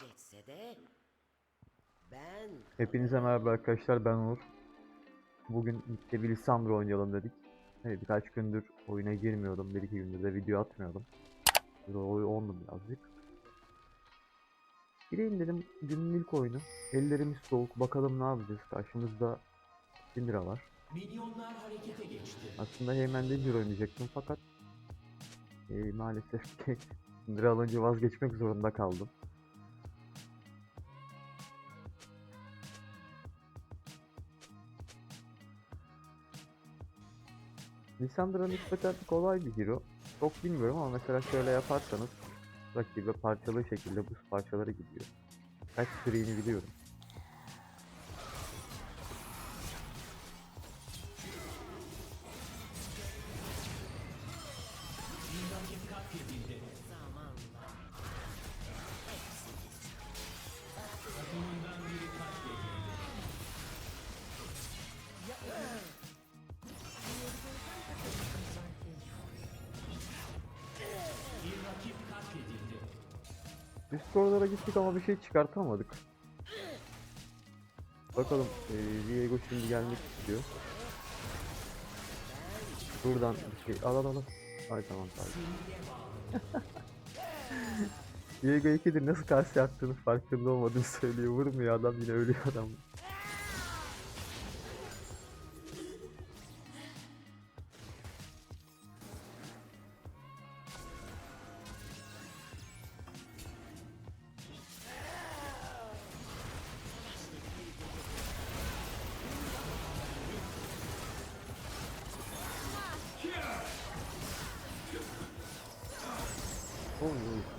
geçse de ben Hepinize merhaba arkadaşlar ben Uğur. Bugün birlikte bir Lisandro oynayalım dedik. Evet, birkaç gündür oyuna girmiyordum. Bir iki gündür de video atmıyordum. Oy ondum birazcık. Gireyim dedim günün ilk oyunu. Ellerimiz soğuk bakalım ne yapacağız. Karşımızda Syndra var. Minyonlar harekete geçti. Aslında Heyman Danger oynayacaktım fakat eee, maalesef ki Syndra alınca vazgeçmek zorunda kaldım. Lissandra nispeten kolay bir hero. Çok bilmiyorum ama mesela şöyle yaparsanız rakibe parçalı şekilde buz parçaları gidiyor. Kaç sürüğünü biliyorum. Bir Üst koridora gittik ama bir şey çıkartamadık. Bakalım eee Diego şimdi gelmek istiyor. Buradan bir şey al al al. Ay tamam tamam. Diego ikidir nasıl karşı attığını farkında olmadığını söylüyor. Vurmuyor adam yine ölüyor adam.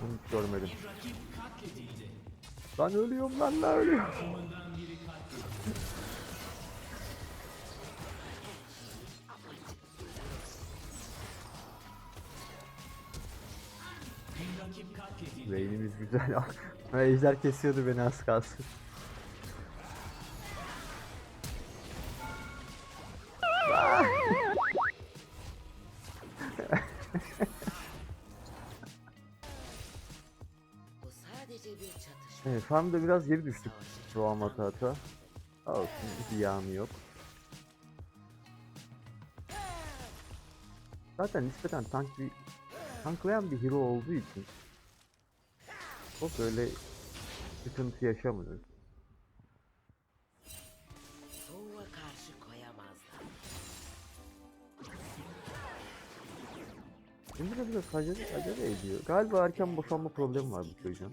Bunu görmedim. Lan ölüyorum lan lan ölüyorum. Beynimiz güzel. Ejder kesiyordu beni az kalsın. Evet, farmda biraz geri düştük şu an hata. Olsun, bir yağmı yok. Zaten nispeten tank bir tanklayan bir hero olduğu için çok öyle sıkıntı yaşamıyoruz. Şimdi de biraz acele, acele ediyor. Galiba erken boşanma problemi var bu çocuğun.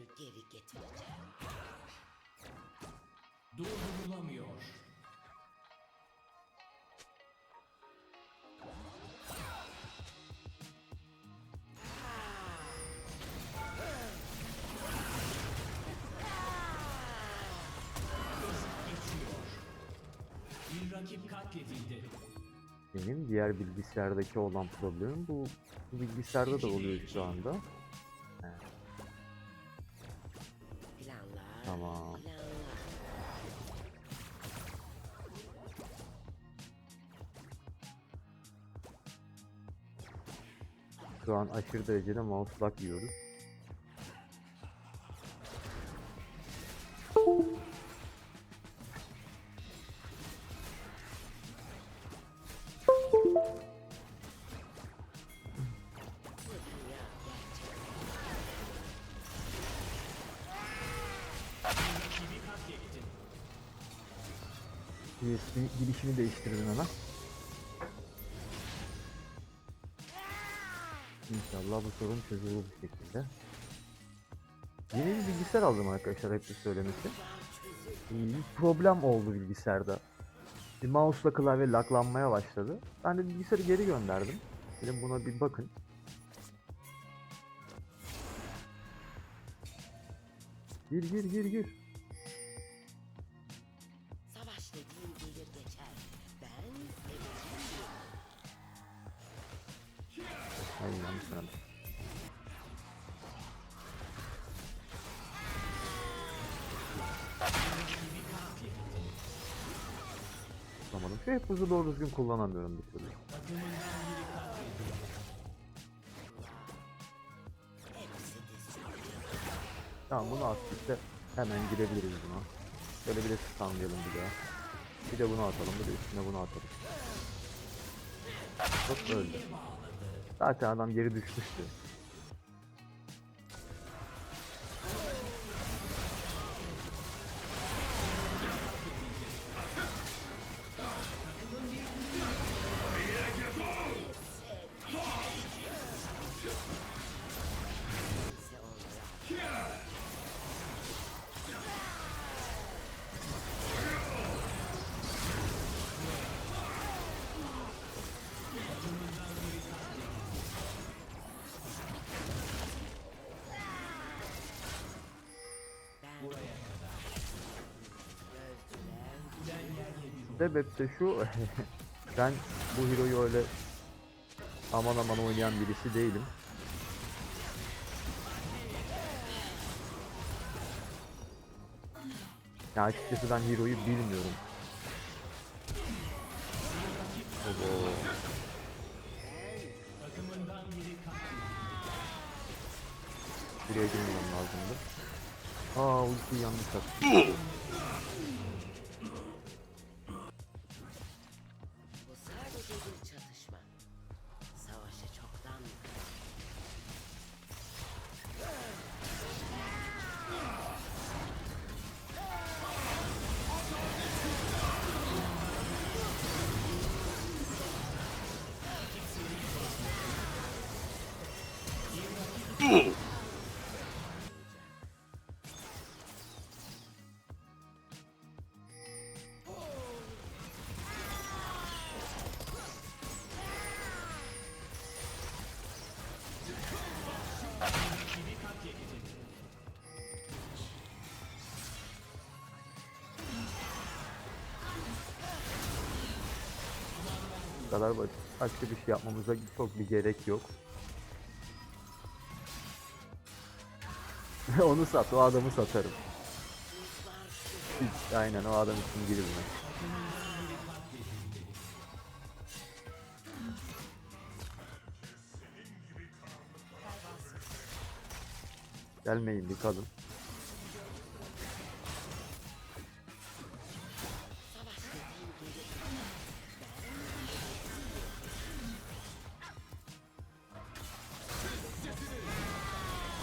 Rakip katledildi. Benim diğer bilgisayardaki olan problemim bu, bu bilgisayarda da oluyor şu anda. Planlar, Tamam. planlar. Şu an aşırı derecede mouse lag yiyoruz. USB girişini değiştirdim hemen. İnşallah bu sorun çözülür bir şekilde. Yeni bir bilgisayar aldım arkadaşlar hep bir söylemesi. Bir problem oldu bilgisayarda. Bir mouse'la klavye laklanmaya başladı. Ben de bilgisayarı geri gönderdim. Dedim buna bir bakın. Gir gir gir gir. Yanlış söyledim. Kullanamadım. Şu hep hızı doğru düzgün kullanamıyorum bir türlü. Tamam bunu attıkça hemen girebiliriz buna. Böyle bir de stunlayalım bir daha. Bir de bunu atalım, bir de üstüne bunu atalım. Çok öldü. Zaten adam geri düşmüştü. Sebep de şu, ben bu hero'yu öyle aman aman oynayan birisi değilim. Ya açıkçası ben hero'yu bilmiyorum. Katledildi. Buraya girmem lazımdı. Aa ultiyi yanlış attım. bu kadar. Başka bir şey yapmamıza çok bir gerek yok. Onu sat, o adamı satarım. Aynen o adam için girilmez. Gelmeyin bir kadın.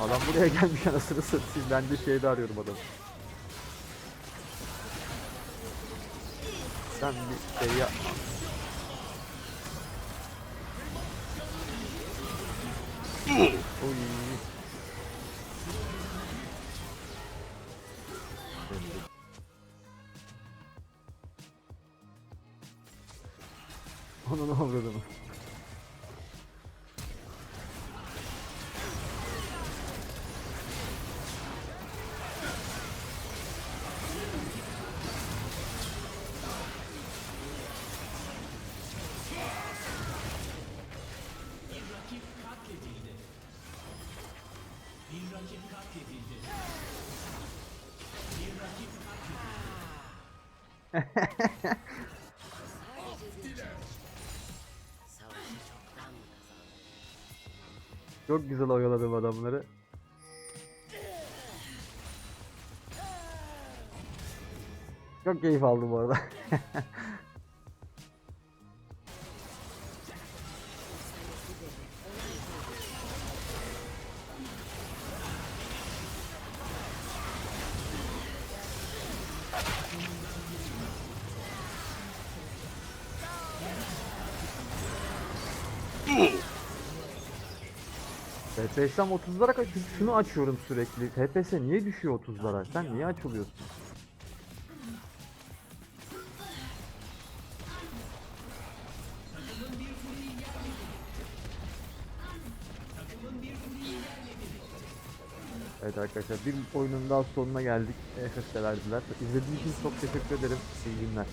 Adam buraya gelmiş anasını satayım. Ben de şeyde arıyorum adamı. Sen bir şey yapma. Oy. Katledildi. Bir rakip katledildi. Çok güzel oyaladım adamları. Çok keyif aldım bu arada. TPS'm 30'lara kaç şunu açıyorum sürekli. TPS niye düşüyor 30'lara? Sen niye açılıyorsun? Evet arkadaşlar bir oyunun daha sonuna geldik. EFF verdiler. İzlediğiniz için çok teşekkür ederim. İyi günler.